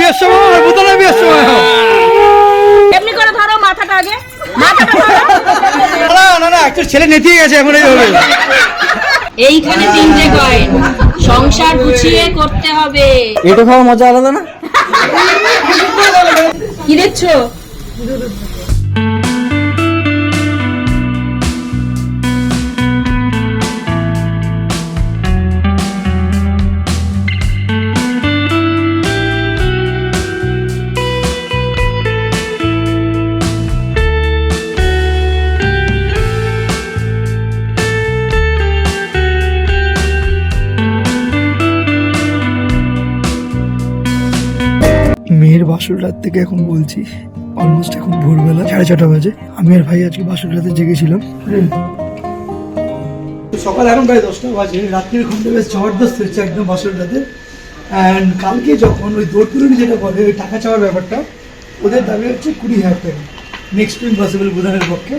বিয়ের সময় বিয়ের সময় এমনি করে ধরো মাথাটা আগে। মাথাটা না না না একটু ছেলে নেতিয়ে গেছে এখন এই হবে। এইখানে তিনটে কয়েন। সংসার গুছিয়ে করতে হবে। এটা খাওয়া মজা আলাদা না? কি দেখছ? মেয়ের রাত থেকে এখন বলছি অলমোস্ট এখন ভোরবেলা সাড়ে ছটা বাজে। আমি আর ভাই আজকে বাসর রাতে জেগেছিলাম। সকাল এখন প্রায় দশটা বাজে রাত্রির ঘুমটা বেশ জবরদস্ত হচ্ছে একদম বাসর রাতে অ্যান্ড কালকে যখন ওই দৌড় তুলুনি যেটা বলে ওই টাকা চাওয়ার ব্যাপারটা ওদের দাবি হচ্ছে কুড়ি হাজার টাকা। নেক্সট টু ইম্পসিবল বুধানের পক্ষে।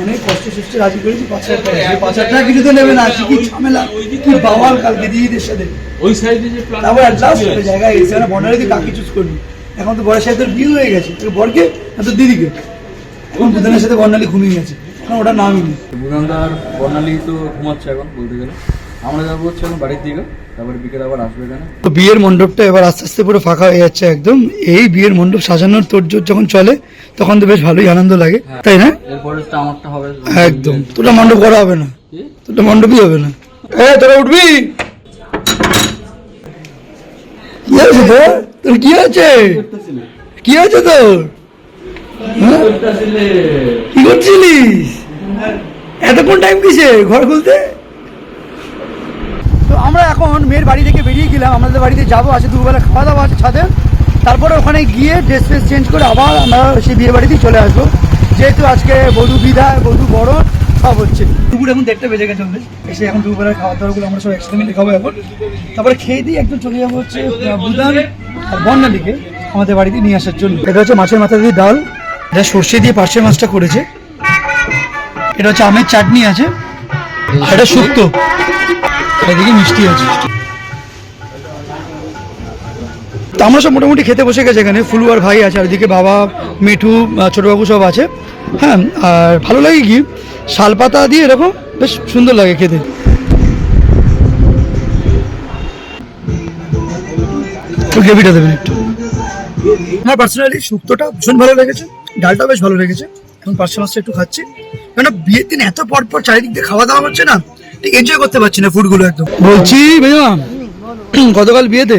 অনেক কষ্ট সৃষ্টি রাজি করেছি পাঁচ হাজার টাকা। এই পাঁচ হাজার টাকা কিছুতে নেবে না কি ঝামেলা? কি বাওয়াল কালকে দিদিদের সাথে ওই সাইডে যে তারপর অ্যাডজাস্ট জায়গায় এসে বর্ণালী তুই চুজ করবি? এখন তো বরের সাথে বিয়ে হয়ে গেছে। বরকে তোর দিদিকে। এখন বুধানের সাথে বর্ণালী ঘুমিয়ে গেছে এখন ওটা নামই নেই। বুগান্দার বর্ণালী তো ঘুমাচ্ছে এখন বলতে গেলে। আমরা যাব হচ্ছে এখন বাড়ির দিকে তারপরে বিকেলে আবার আসবে এখানে। তো বিয়ের মণ্ডপটা এবার আস্তে আস্তে পুরো ফাঁকা হয়ে যাচ্ছে একদম। এই বিয়ের মণ্ডপ সাজানোর তোড়জোড় যখন চলে তখন তো বেশ ভালোই আনন্দ লাগে। তাই না? এরপরে আমারটা হবে। একদম। তোটা মণ্ডপ করা হবে না? তোটা মণ্ডপই হবে না। এ তোরা উঠবি? কি আছে তোর কি আছে কি আছে তোর? হ্যাঁ? কি করছিলিস? এতক্ষণ টাইম কিসে? ঘর খুলতে? তো আমরা এখন মেয়ের বাড়ি থেকে বেরিয়ে গেলাম। আমাদের বাড়িতে যাব আছে দুপুরবেলা খাওয়া দাওয়া আছে ছাদে। তারপরে ওখানে গিয়ে ড্রেস ফ্রেস চেঞ্জ করে আবার আমরা সেই বিয়ে বাড়িতেই চলে আসব। যেহেতু আজকে বধু বিদায় বধু বড় সব হচ্ছে। দুপুর এখন দেড়টা বেজে গেছে আমাদের। এসে এখন দুপুরবেলা খাওয়া দাওয়াগুলো আমরা সব একসাথে মিলে খাব এখন। তারপরে খেয়ে দিয়ে একদম চলে যাব হচ্ছে বুদান। আর বন্যালিকে আমাদের বাড়িতে নিয়ে আসার জন্য। এটা হচ্ছে মাছের মাথা দিয়ে ডাল। এটা সর্ষে দিয়ে পার্শে মাছটা করেছে। এটা হচ্ছে আমের চাটনি আছে। এটা শুক্তো। এদিকে মিষ্টি আছে। তো আমরা সব মোটামুটি খেতে বসে গেছে এখানে। ফুলু আর ভাই আছে আর এদিকে বাবা, মিঠু ছোটবাবু সব আছে। হ্যাঁ আর ভালো লাগে কি? শালপাতা দিয়ে এরকম বেশ সুন্দর লাগে খেতে। তো গ্রেভিটা দেবেন একটু। আমার পার্সোনালি শুক্তোটা ভীষণ ভালো লেগেছে ডালটা বেশ ভালো লেগেছে। এখন পার্শ্ব মাছটা একটু খাচ্ছি। কেন বিয়ের দিন এত পর পর চারিদিক দিয়ে খাওয়া দাওয়া হচ্ছে না ঠিক এনজয় করতে পারছি না ফুডগুলো একদম। বলছি বেজমা গতকাল বিয়েতে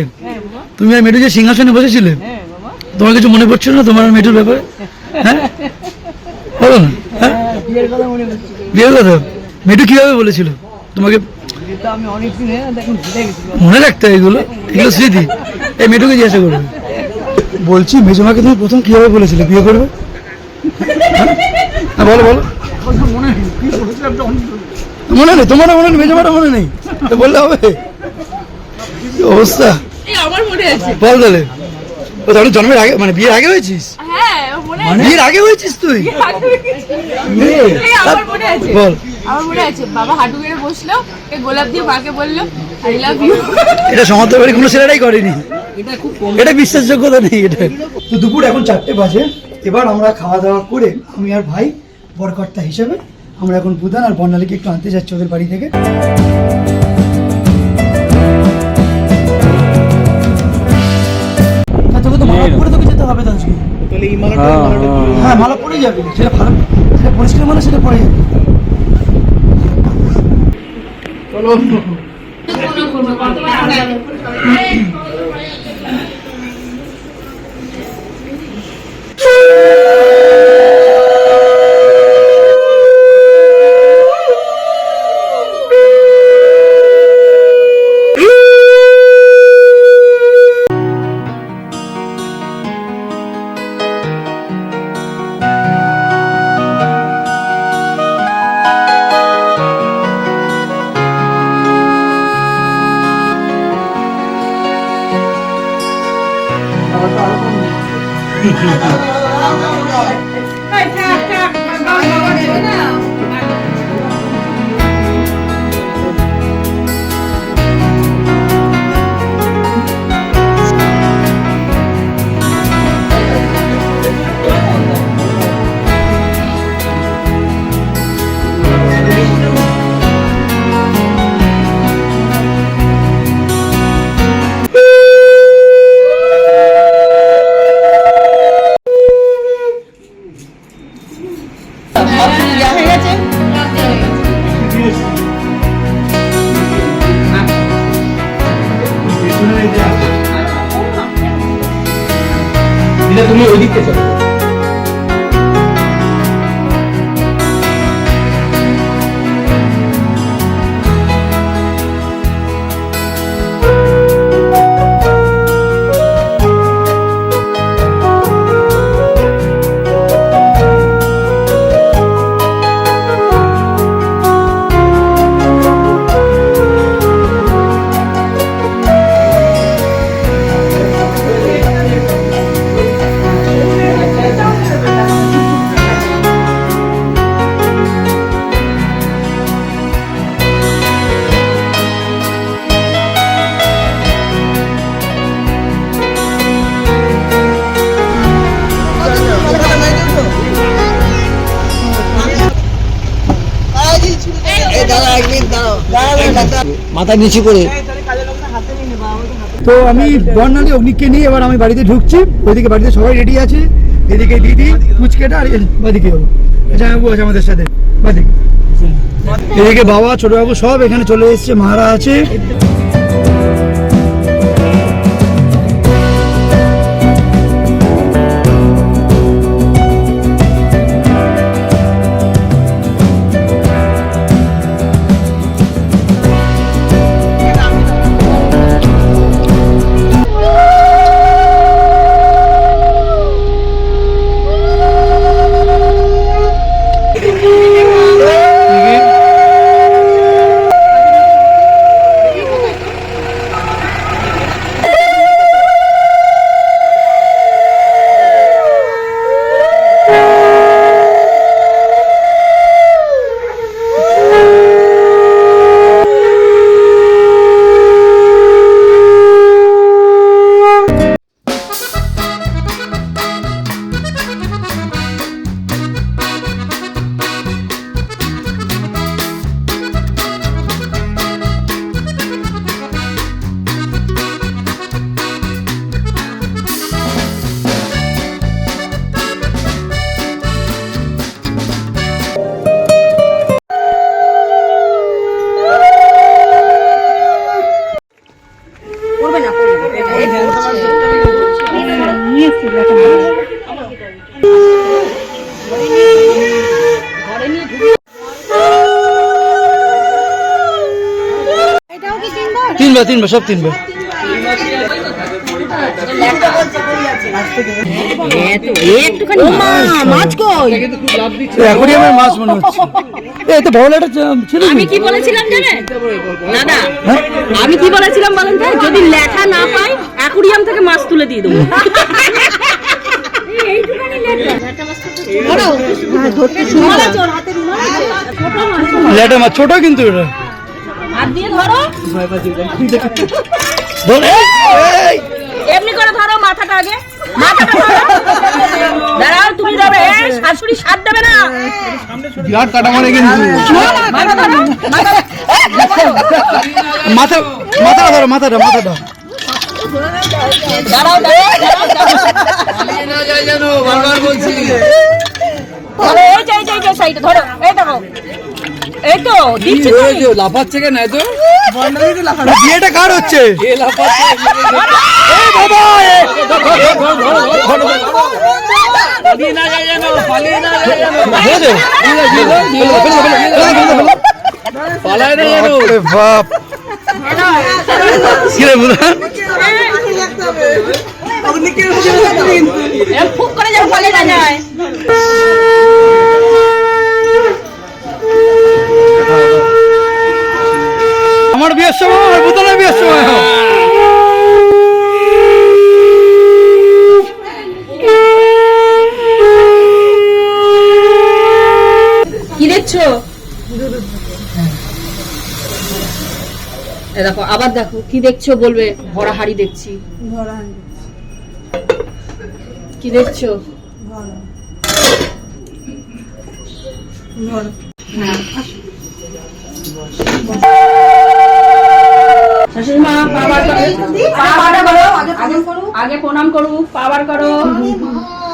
তুমি আর মেটু যে সিংহাসনে বসেছিলে তোমার কিছু মনে পড়ছিল না তোমার মেটুর ব্যাপারে? হ্যাঁ? বলো না হ্যাঁ? বিয়ের কথা মেটু কীভাবে বলেছিল? তোমাকে মনে রাখতে হয় এগুলো? এগুলো স্মৃতি। এই মেটুকে জিজ্ঞাসা করবে। বলছি মেজমাকে তুমি প্রথম কীভাবে বলেছিলে? বিয়ে করবে? হ্যাঁ? বলো বলো। মনে নেই তোমার মনে নেই মেজমাটা মনে নেই। তো বললে হবে। কি অবস্থা? আমার বল তাহলে। ও তাহলে জন্মের আগে মানে বিয়ের আগে হয়েছিস? হ্যাঁ বিয়ের আগে হয়েছিস তুই? মনে বল। আমার মনে আছে বাবা হাঁটু গেড়ে বসল এ গোলাপ দিয়ে মাকে বলল আই লাভ ইউ এটা বাড়ি কোনো ছেলেরাই করেনি। এটা বিশ্বাসযোগ্যতা নেই এটা। তো দুপুর এখন চারটে বাজে এবার আমরা খাওয়া দাওয়া করে আমি আর ভাই বরকর্তা হিসেবে আমরা এখন বুধান আর বর্ণালীকে একটু আনতে যাচ্ছি ওদের বাড়ি থেকে। তা তোকে তো মালা পরে তোকে যেতে হবে তো হ্যাঁ। মালা পরে যাবে। সেটা ভালো সেটা পরিষ্কার মালা সেটা পরে যাবে। হলো তুমি ওই দিকে চলো মাথা নিচু করে। তো আমি বর্ণালী অগ্নিককে নিয়ে এবার আমি বাড়িতে ঢুকছি। ওইদিকে বাড়িতে সবাই রেডি আছে। এদিকে দিদি কুচকেটা আর বাদিকে জামাবু আছে আমাদের সাথে। বাদিকে। এদিকে বাবা, ছোটবাবু সব এখানে চলে এসছে, মারা আছে। তিনবার তিনবার সব তিনবার। এখনই মাছ মনে হচ্ছে। এই তো ভালো একটা ছিল আমি কি বলেছিলাম জানেন? দাদা আমি কি বলেছিলাম বলেন তো? যদি লেখা না পাই অ্যাকুরিয়াম থেকে মাছ তুলে দিয়ে দেবো। মাছ ছোট কিন্তু এটা। হাত দিয়ে ধরো। ধর, এই, এই। এমনি করে ধরো মাথাটা আগে। মাথাটা ধরো। দাঁড়াও তুমি এই শাশুড়ি সাথ দেবে না। বিরাট কাটা মারে কিন্তু মাথা মাথা ধরো। মাথাটা মাথাটা দাঁড়াও দাঁড়াও দাঁড়াও, দাঁড়াও। ধরো এই যে, এই যে সাইডে ধরো। এই দেখো। এই তো দিচ্ছি তো। লাফাচ্ছে কেন এত? বিয়েটা কার হচ্ছে? বাবা এ। বাপ। কি রে ফুক করে যেন পালিয়ে না যায় আমার বিয়ের সময় আর বুতলের বিয়ের সময় কি দেখছ? দেখো আবার দেখো কি দেখছ বলবে? ভরা হাড়ি দেখছি। কি দেখছ? শাশুড়ি প্রণাম করুক বার করো। পা বার করো।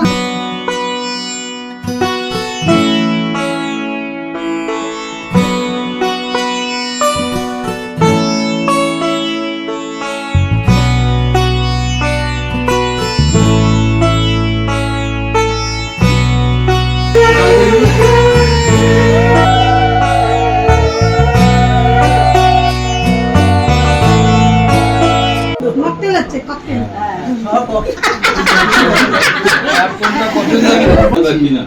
ককটেল আছে ককটেল। সব ককটেল না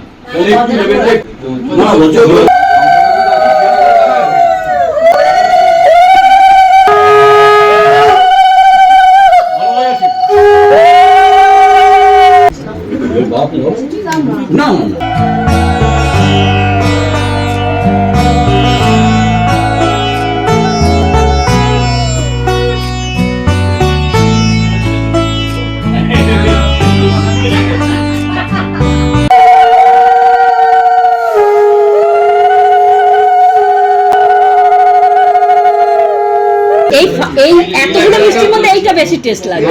টেস্ট লাগে।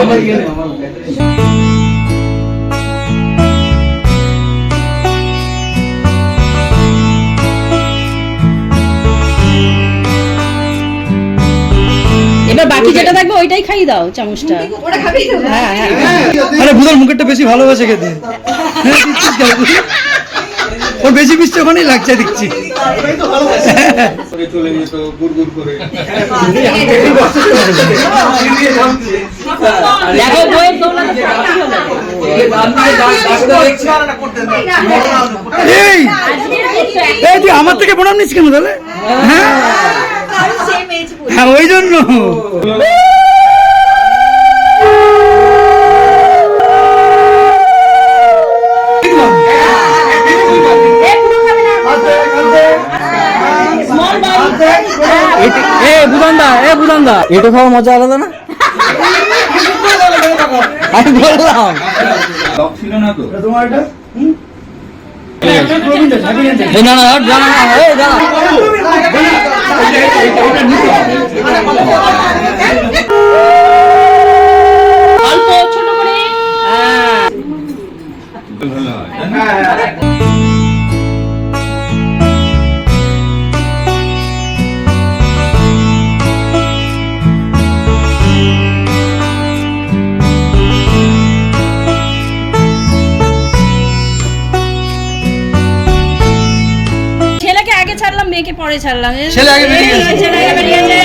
এবার বাকি যেটা থাকবে ওইটাই খাইয়ে দাও চামচটা। হ্যাঁ হ্যাঁ। আরে বুধার মুখেরটা বেশি ভালোবাসে খেতে। হ্যাঁ? ওর বেশি মিষ্টি ওখানেই লাগছে দেখছি। এই তুই আমার থেকে প্রণাম নিস কেন তাহলে? হ্যাঁ? হ্যাঁ ওই জন্য। বুদান্দা এটা খাওয়ার মজা আলাদা না? আমি বললাম। ছিল না তো তোমার এটা না না না না ছাড়লাম। ছেলে আগে বেরিয়ে গেছে। ছেলে আগে বেরিয়ে গেছে।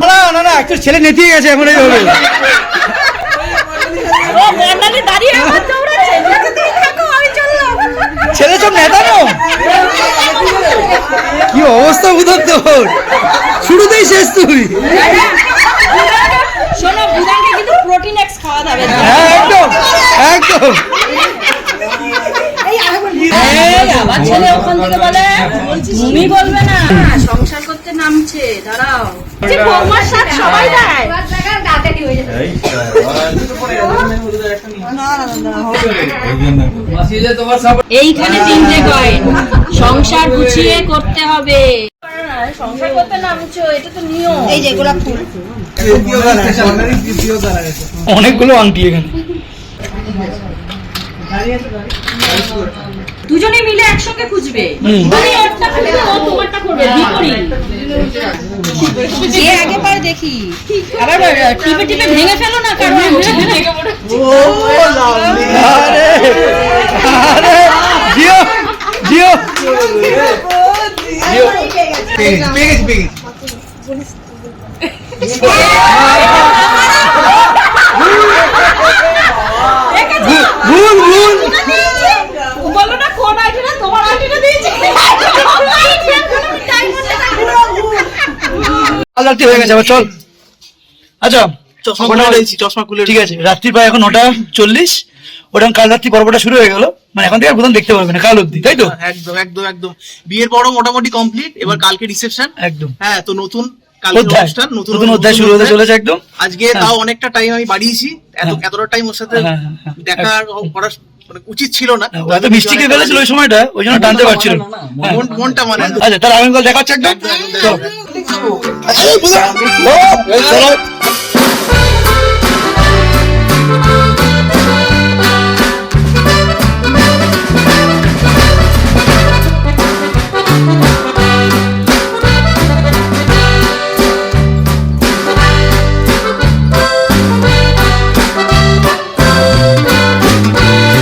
না না না একটু ছেলে নেতিয়ে গেছে এখন এই হবে। ছেলে সব নেতানো? কি অবস্থা বুধার তোর? শুরুতেই শেষ তুই। শোনো বুধানকে কিন্তু প্রোটিন এক্স খাওয়া যাবে হ্যাঁ একদম একদম। আবার ছেলে ওখান থেকে বলে তুমি বলবে না সংসার করতে নামছে দাঁড়াও যে বৌমার সাথ সবাই দেয় এইখানে তিনটে কয়েন সংসার গুছিয়ে করতে হবে সংসার করতে নামছো এটা তো নিয়ম এই যে গোলাপ ফুল অনেকগুলো আংটি এখানে দুজনে মিলে একসঙ্গে খুঁজবে। হুম। ওরটা খুঁজবে ও তোমারটা করবে বিপরীত। যে আগে পারে দেখি আবার টিপে টিপে ভেঙে ফেলো না কারণ আরে আরে জিও জিও। ভুল ভুল বলো না কোন আইডিটা তোমার আইডিটা দিয়েছি কাল রাত্রি হয়ে গেছে আবার চল। আচ্ছা চশমা ওটা- খুলে দিয়েছি, চশমা খুলে ঠিক আছে রাত্রি প্রায় এখন নটা চল্লিশ। ওটা কাল রাত্রি পর্বটা শুরু হয়ে গেল। মানে এখন থেকে প্রথম দেখতে পারবে না কাল অব্দি তাই তো? একদম একদম একদম। বিয়ের পরও মোটামুটি কমপ্লিট এবার কালকে রিসেপশন একদম। হ্যাঁ তো নতুন অনুষ্ঠান নতুন নতুন অধ্যায় শুরু হতে চলেছে একদম। আজকে হ্যাঁ। তাও অনেকটা টাইম আমি বাড়িয়েছি। এত হ্যাঁ। এতটা টাইম ওর সাথে হ্যাঁ, হ্যাঁ, হ্যাঁ। দেখা মানে উচিত ছিল না হয়তো এত মিষ্টি খেয়ে ফেলেছিল ওই সময়টা ওই জন্য টানতে পারছিল। হ্যাঁ। মন- মনটা মানে আচ্ছা তাহলে আমি কল দেখাচ্ছি একদম